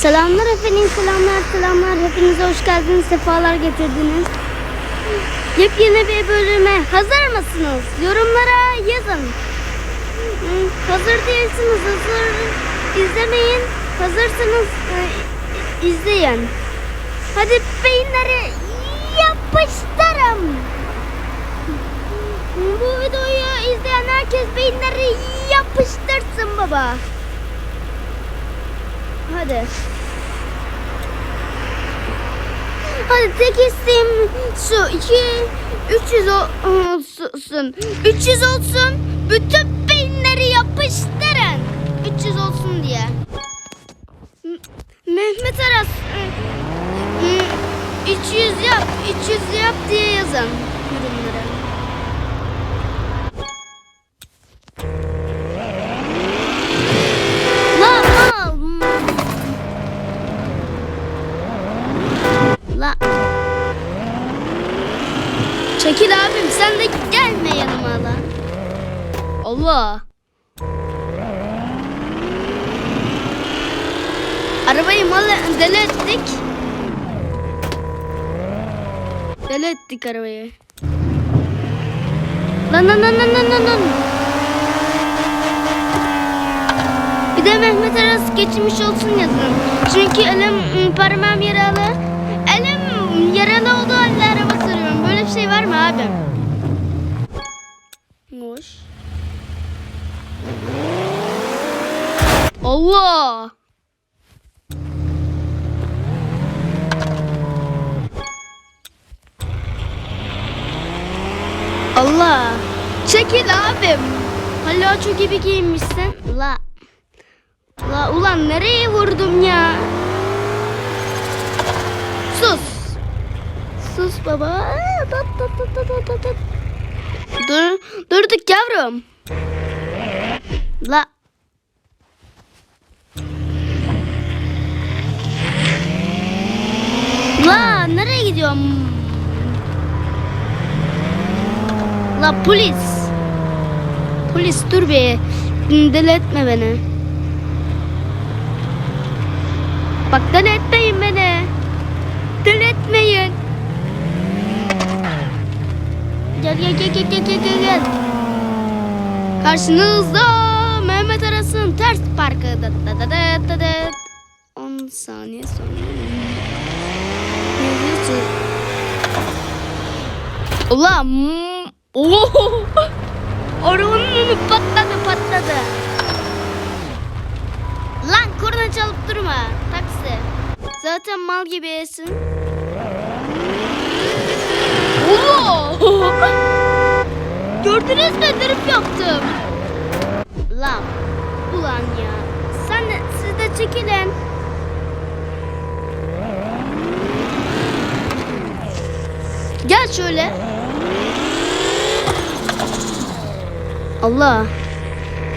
Selamlar efendim, selamlar, selamlar. Hepinize hoş geldiniz, sefalar getirdiniz. Yepyeni bir bölüme hazır mısınız? Yorumlara yazın. Hazır değilsiniz, hazır izlemeyin. Hazırsanız e, izleyin. Hadi beyinleri yapıştırın. Bu videoyu izleyen herkes beyinleri yapıştırsın baba. Hadi. Hadi tek isteğim şu iki 300 o- olsun. 300 olsun. Bütün beyinleri yapıştırın. 300 olsun diye. Mehmet Aras ı, ı, 300 yap, 300 yap diye yazın yorumlara. Çekil abim sen de gelme yanıma la. Allah. Arabayı mal deli ettik. Deli ettik arabayı. Lan lan lan lan lan lan lan. Bir de Mehmet Aras geçmiş olsun yazın. Çünkü elim ım, parmağım yaralı. Elim yaralı olduğu halde araba bir şey var mı abi? Hoş. Allah. Allah. Çekil abim. Hala çok gibi giyinmişsin. La. La ulan nereye vurdum ya? Sus. Sus baba. Tat, tat, tat, tat, tat, tat. Dur, durduk yavrum. La. La nereye gidiyorum? La polis. Polis dur be. Deli etme beni. Bak deli etmeyin beni. Deli Gel gel gel gel gel gel gel. Karşınızda Mehmet Aras'ın ters parkı. Da, da, da, da, da, da. 10 saniye sonra. Ne diyorsun? Ulan. Oo. Arabanın patladı patladı. Lan korna çalıp durma. Taksi. Zaten mal gibisin. Oo! Gördünüz mü? Drift yaptım. Lan. Ulan ya. Sen de, siz de çekilin. Gel şöyle. Allah.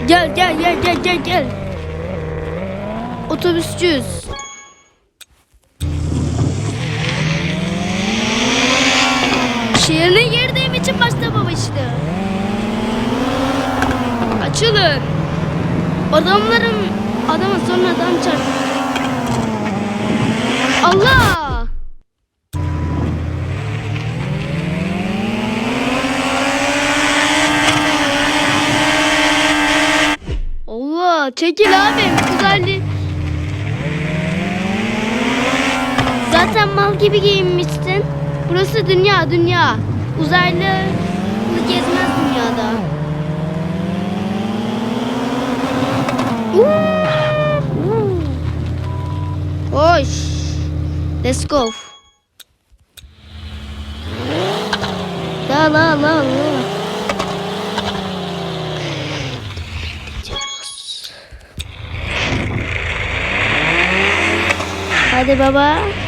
Gel gel gel gel gel gel. Otobüsçüyüz. İçin başlamamıştı. Açılın. Adamların adama sonradan çarptı. Allah! Allah çekil abi güzelliği. Zaten mal gibi giyinmişsin. Burası dünya dünya. Uzaylı gezmez dünyada. Hoş. Let's go. La la la la. Hadi baba.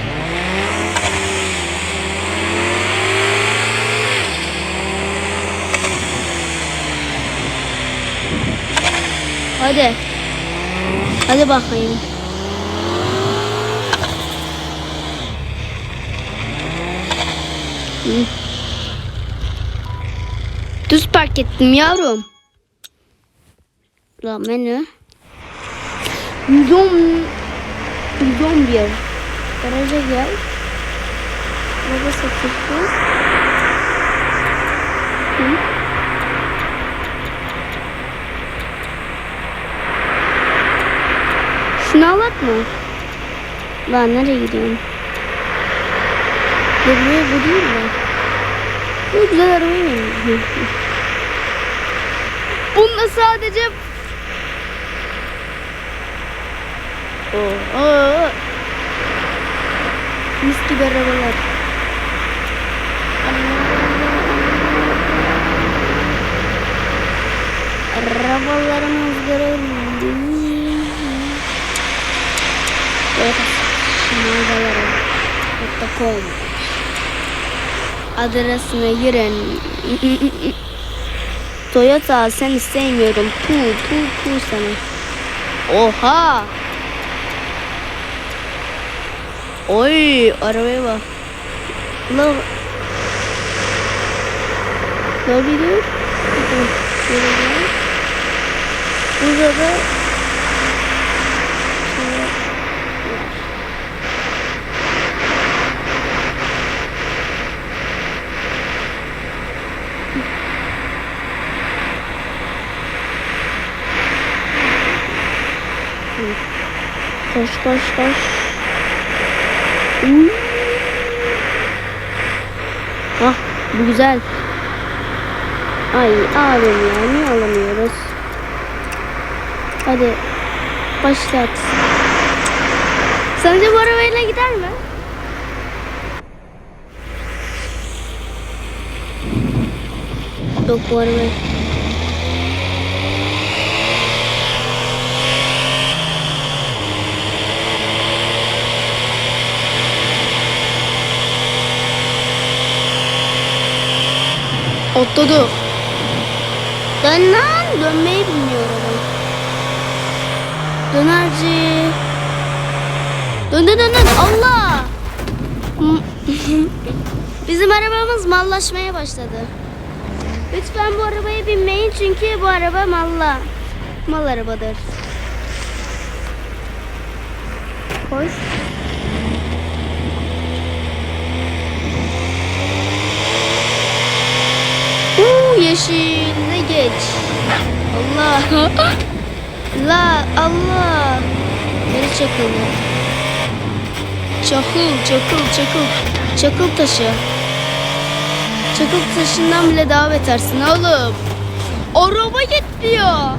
Hadi. Hadi bakayım. Hı. Düz park ettim yavrum. La menü. 110 111. Garaja gel. Araba satıldı. Hı? Şunu alak mı? Lan nereye gidiyorsun? Bu buraya bu değil mi? Bu güzel arabayı mı? Bununla sadece Oo, oo. Mis gibi arabalar. Şımargalara.com Adresine girin. Toyota seni sevmiyorum. Pu pu pu sana. Oha. Oy arabaya bak. La. Şöyle gel. Burada da şöyle. Koş koş koş. Hmm. Ah bu güzel. Ay abim ya niye alamıyoruz? Hadi başlat. Sence bu arabayla gider mi? Yok bu araba. Atladı. Dön lan. Dönmeyi bilmiyor adam. Dönerci. Dön dön dön dön. Allah. Bizim arabamız mallaşmaya başladı. Lütfen bu arabaya binmeyin çünkü bu araba malla. Mal arabadır. Koş. Uuu yeşille geç. Allah. La Allah. Beni çakıldı. Çakıl, çakıl, çakıl. Çakıl taşı. Çakıl taşından bile daha betersin oğlum. Araba gidiyor.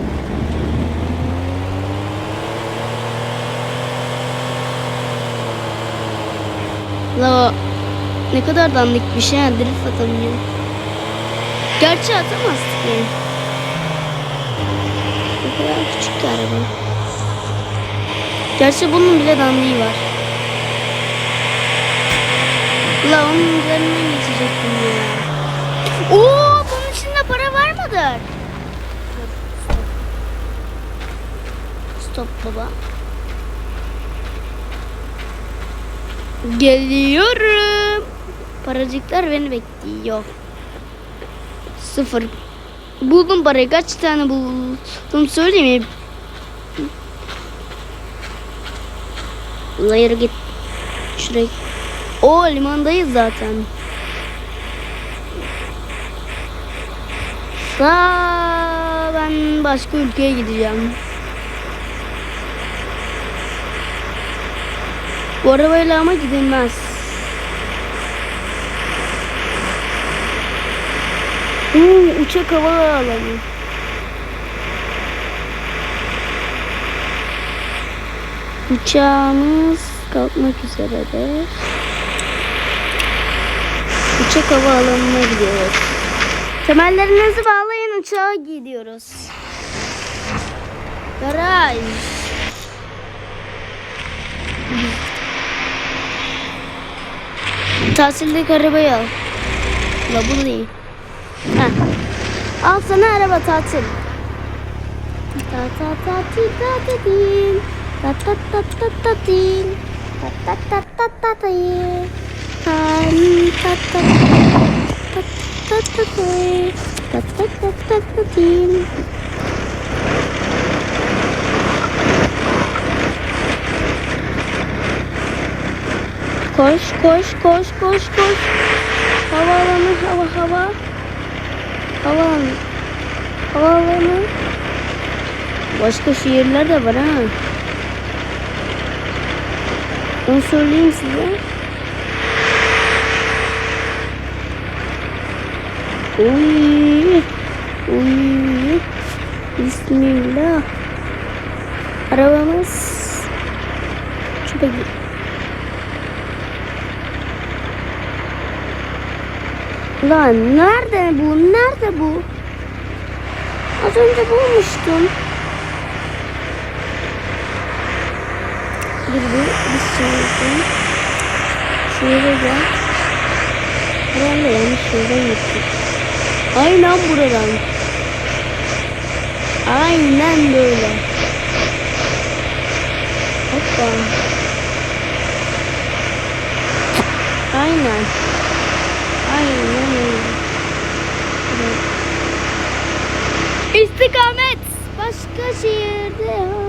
La ne kadar dandik bir şey drift atamıyor. Gerçi atamazdık yani. Ne kadar küçük ki araba. Gerçi bunun bile dandiği var. La onun üzerinden geçecektim ya. Oo bunun içinde para var mıdır? Stop baba. Geliyorum. Paracıklar beni bekliyor. Sıfır. Buldum parayı. Kaç tane buldum söyleyeyim mi? Ulan yürü git. Şuraya. O limandayız zaten. Sağ ben başka ülkeye gideceğim. Bu arabayla ama gidilmez. Hmm, uçak hava alanı. Uçağımız kalkmak üzeredir. Uçak hava alanına gidiyoruz. Temellerinizi bağlayın uçağa gidiyoruz. Garaj. Tatildeki arabayı al. La bu değil. Heh. Al sana araba tatil. Ta ta ta ti ta ta. Ta ta ta ta ta. Ta ta ta ta ta ta ta ta ta ta. Ta ta ta ta ta tin. Koş koş koş koş koş. Havaalanı hava hava. Havaalanı. Havaalanı. Başka şehirler de var ha. Onu söyleyeyim size. Uy. Uy. Bismillah. Arabamız çöpe Lan nerede bu? Nerede bu? Az önce bulmuştum. Bir, bir saniye. Şuraya gel. Herhalde yanlış yerden gittik. Aynen buradan. Aynen böyle. Hoppa. Aynen İstikamet. Başka şehirde.